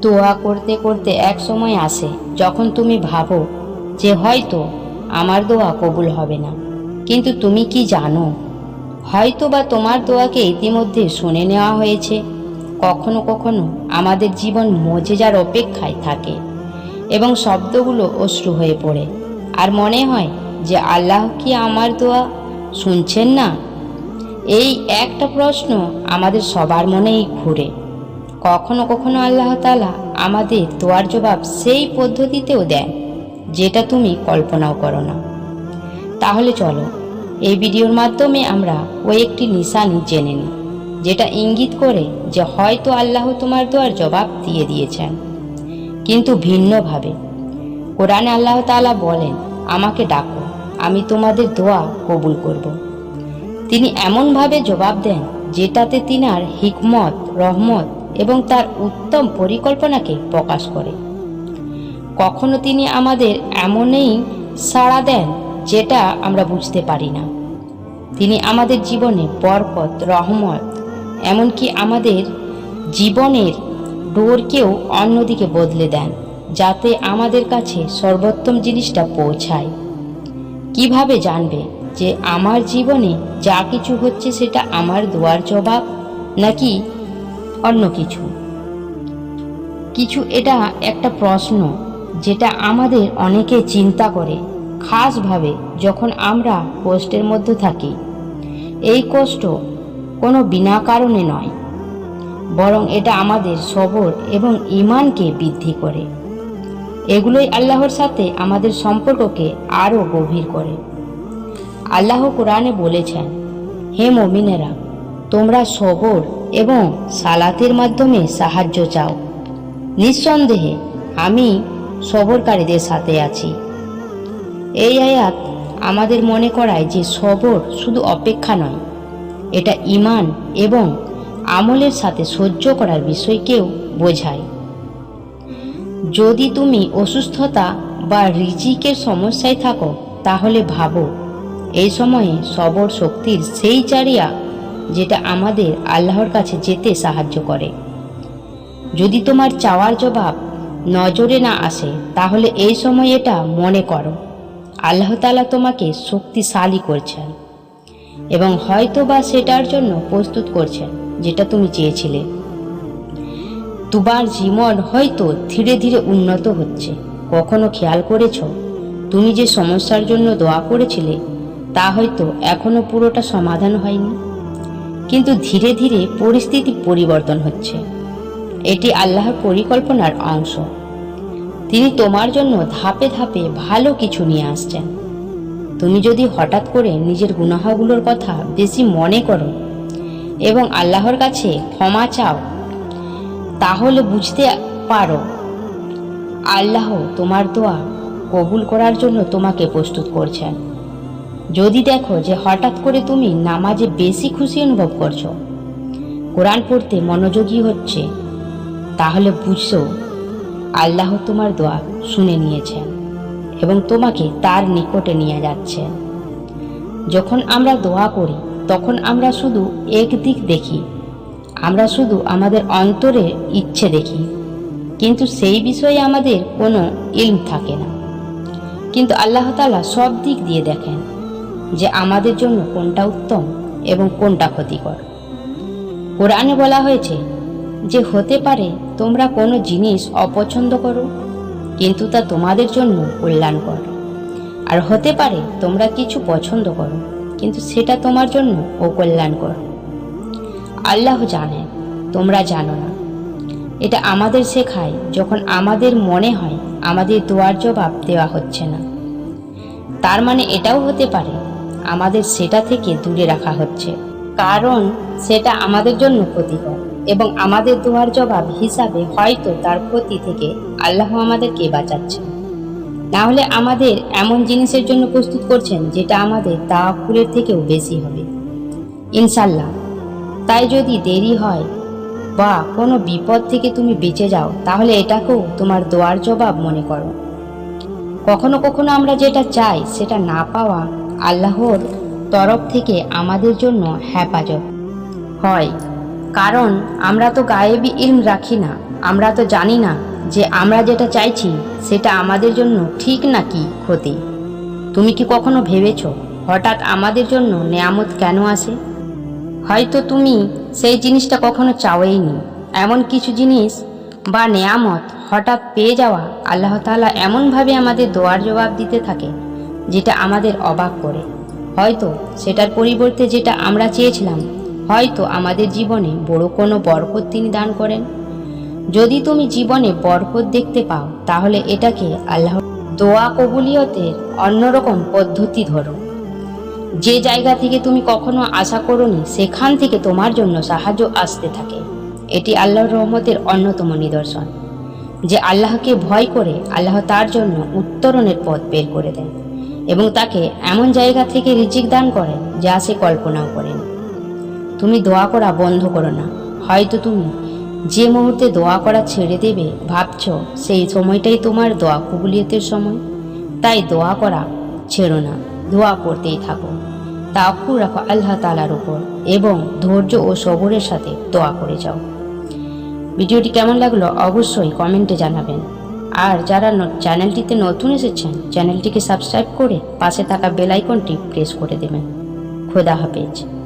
দোয়া করতে করতে এক সময় আসে, যখন তুমি ভাবো যে হয়তো আমার দোয়া কবুল হবে না। কিন্তু তুমি কি জানো? হয়তো বা তোমার দোয়াকে ইতিমধ্যে শুনে নেওয়া হয়েছে। কখনো কখনো আমাদের জীবন মজেজার অপেক্ষায় থাকে এবং শব্দগুলো অশ্রু হয়ে পড়ে। আর মনে হয় যে আল্লাহ কি আমার দোয়া শুনছেন না? এই একটা প্রশ্ন আমাদের সবার মনেই ঘুরে। কখনো কখনো আল্লাহ তালা আমাদের দোয়ার জবাব সেই পদ্ধতিতেও দেন, যেটা তুমি কল্পনাও করো না তাহলে চলো, এই ভিডিওর মাধ্যমে আমরা ওই একটি নিশানি জেনে নিই, যেটা ইঙ্গিত করে যে হয়তো আল্লাহ তোমার দোয়ার জবাব দিয়ে দিয়েছেন কিন্তু ভিন্নভাবে, কোরআনে আল্লাহ তাআলা বলেন, আমাকে ডাকো, আমি তোমাদের দোয়া কবুল করব। তিনি এমনভাবে জবাব দেন, যেটাতে তিনার হিকমত, রহমত এবং তার উত্তম পরিকল্পনাকে প্রকাশ করে। কখনো তিনি আমাদের এমনই সাড়া দেন, যেটা আমরা বুঝতে পারি না। তিনি আমাদের জীবনে বরকত, রহমত, এমনকি আমাদের জীবনের ডোরকেও অন্যদিকে বদলে দেন, যাতে আমাদের কাছে সর্বোত্তম জিনিসটা পৌঁছায়। কীভাবে জানবে যে আমার জীবনে যা কিছু হচ্ছে সেটা আমার দোয়ার জবাব, নাকি অন্য কিছু। কিছু এটা একটা প্রশ্ন যেটা আমাদের অনেকে চিন্তা করে খাসভাবে যখন আমরা কষ্টের মধ্যে থাকি। এই কষ্ট কোনো বিনা কারণে নয়, বরং এটা আমাদের সবর এবং ইমানকে বৃদ্ধি করে। এগুলোই আল্লাহর সাথে আমাদের সম্পর্ককে আরও গভীর করে। আল্লাহ কোরআনে বলেছেন, হে মমিনেরা তোমরা সবর এবং সালাতের মাধ্যমে সাহায্য চাও। নিঃসন্দেহে, আমি সবরকারীদের সাথে আছি। এই আয়াত আমাদের মনে করায় যে সবর শুধু অপেক্ষা নয়, এটা ইমান এবং আমলের সাথে সহ্য করার বিষয়কেও বোঝায়। যদি তুমি অসুস্থতা বা রিজিকের সমস্যায় থাকো, তাহলে ভাবো, এই সময়ে সবর শক্তির সেই চারিয়া যেটা আমাদের আল্লাহর কাছে যেতে সাহায্য করে। যদি তোমার চাওয়ার জবাব নজরে না আসে, তাহলে এই সময় এটা মনে করো। আল্লাহ তালা তোমাকে শক্তিশালী করছেন এবং হয়তো বা সেটার জন্য প্রস্তুত করছেন যেটা তুমি চেয়েছিলে। তোমার জীবন হয়তো ধীরে ধীরে উন্নত হচ্ছে। কখনো খেয়াল করেছ? তুমি যে সমস্যার জন্য দোয়া করেছিলে, তা হয়তো এখনও পুরোটা সমাধান হয়নি। কিন্তু ধীরে ধীরে পরিস্থিতি পরিবর্তন হচ্ছে। এটি আল্লাহর পরিকল্পনার অংশ। তিনি তোমার জন্য ধাপে ধাপে ভালো কিছু নিয়ে আসছেন। তুমি যদি হঠাৎ করে নিজের গুনাহগুলোর কথা বেশি মনে করো এবং আল্লাহর কাছে ক্ষমা চাও, তাহলে বুঝতে পারো, আল্লাহ তোমার দোয়া কবুল করার জন্য তোমাকে প্রস্তুত করছেন। যদি দেখো যে হঠাৎ করে তুমি নামাজে বেশি খুশি অনুভব করছ। কোরআন পড়তে মনোযোগী হচ্ছে, তাহলে বুঝছ, আল্লাহ তোমার দোয়া শুনে নিয়েছেন এবং তোমাকে তার নিকটে নিয়ে যাচ্ছেন যখন আমরা দোয়া করি, তখন আমরা শুধু এক দিক দেখি, আমরা শুধু আমাদের অন্তরে ইচ্ছে দেখি, কিন্তু সেই বিষয়ে আমাদের কোনো ইলম থাকে না। কিন্তু আল্লাহ তালা সব দিক দিয়ে দেখেন যে আমাদের জন্য কোনটা উত্তম এবং কোনটা ক্ষতিকর। কোরআনে বলা হয়েছে, যে হতে পারে তোমরা কোনো জিনিস অপছন্দ করো, কিন্তু তা তোমাদের জন্য কল্যাণকর। আর হতে পারে তোমরা কিছু পছন্দ করো, কিন্তু সেটা তোমার জন্য অকল্যাণকর। আল্লাহ জানেন, তোমরা জানো না। এটা আমাদের শেখায় যখন আমাদের মনে হয় আমাদের দোয়ার জবাব দেওয়া হচ্ছে না। তার মানে এটাও হতে পারে আমাদের সেটা থেকে দূরে রাখা হচ্ছে। কারণ সেটা আমাদের জন্য ক্ষতিকর এবং আমাদের দোয়ার জবাব হিসাবে হয়তো তার ক্ষতি থেকে আল্লাহ আমাদেরকে বাঁচাচ্ছেন। না হলে আমাদের এমন জিনিসের জন্য প্রস্তুত করছেন যেটা আমাদের তা ফুলের থেকেও বেশি হবে। ইনশাল্লাহ তাই যদি দেরি হয় বা কোনো বিপদ থেকে তুমি বেঁচে যাও, তাহলে এটাকেও তোমার দোয়ার জবাব মনে করো। কখনো কখনো আমরা যেটা চাই সেটা না পাওয়া আল্লাহর তরফ থেকে আমাদের জন্য হেফাজত। হয়, কারণ আমরা তো গায়েবি ইলম রাখি না, আমরা তো জানি না যে আমরা যেটা চাইছি সেটা আমাদের জন্য ঠিক নাকি ক্ষতি। তুমি কি কখনো ভেবেছ হঠাৎ আমাদের জন্য নেয়ামত কেন আসে? হয়তো তুমি সেই জিনিসটা কখনো চাওয়েইনি এমন কিছু জিনিস বা নেয়ামত হঠাৎ পেয়ে যাওয়া আল্লাহ তাআলা এমনভাবে আমাদের দোয়ার জবাব দিতে থাকে যেটা আমাদের অবাক করে। হয়তো সেটার পরিবর্তে যেটা আমরা চেয়েছিলাম, হয়তো আমাদের জীবনে বড় কোনো বরকত তিনি দান করেন। যদি তুমি জীবনে বরকত দেখতে পাও, তাহলে এটাকে আল্লাহ দোয়া কবুলিয়তের অন্যরকম পদ্ধতি ধরো। যে জায়গা থেকে তুমি কখনো আশা করনি, সেখান থেকে তোমার জন্য সাহায্য আসতে থাকে। এটি আল্লাহর রহমতের অন্যতম নিদর্শন। যে আল্লাহকে ভয় করে, আল্লাহ তার জন্য উত্তরণের পথ বের করে দেন। এবং তাকে এমন জায়গা থেকে রিজিক দান করেন যা সে কল্পনাও করেন। তুমি দোয়া করা বন্ধ করো না। হয়তো তুমি যে মুহূর্তে দোয়া করা ছেড়ে দেবে, ভাবছ সেই সময়টাই তোমার দোয়া কবুলিয়তের সময়। তাই দোয়া করা ছেড়ো না, দোয়া করতেই থাকো। তাকুর রাখো আল্লাহ তালার উপর এবং ধৈর্য ও সবরের সাথে দোয়া করে যাও। ভিডিওটি কেমন লাগল অবশ্যই কমেন্টে জানাবেন। আর যারা চ্যানেলটিতে নতুন এসেছেন, চ্যানেলটিকে সাবস্ক্রাইব করে পাশে থাকা বেল আইকনটি প্রেস করে দেবেন। খোদা হাফেজ।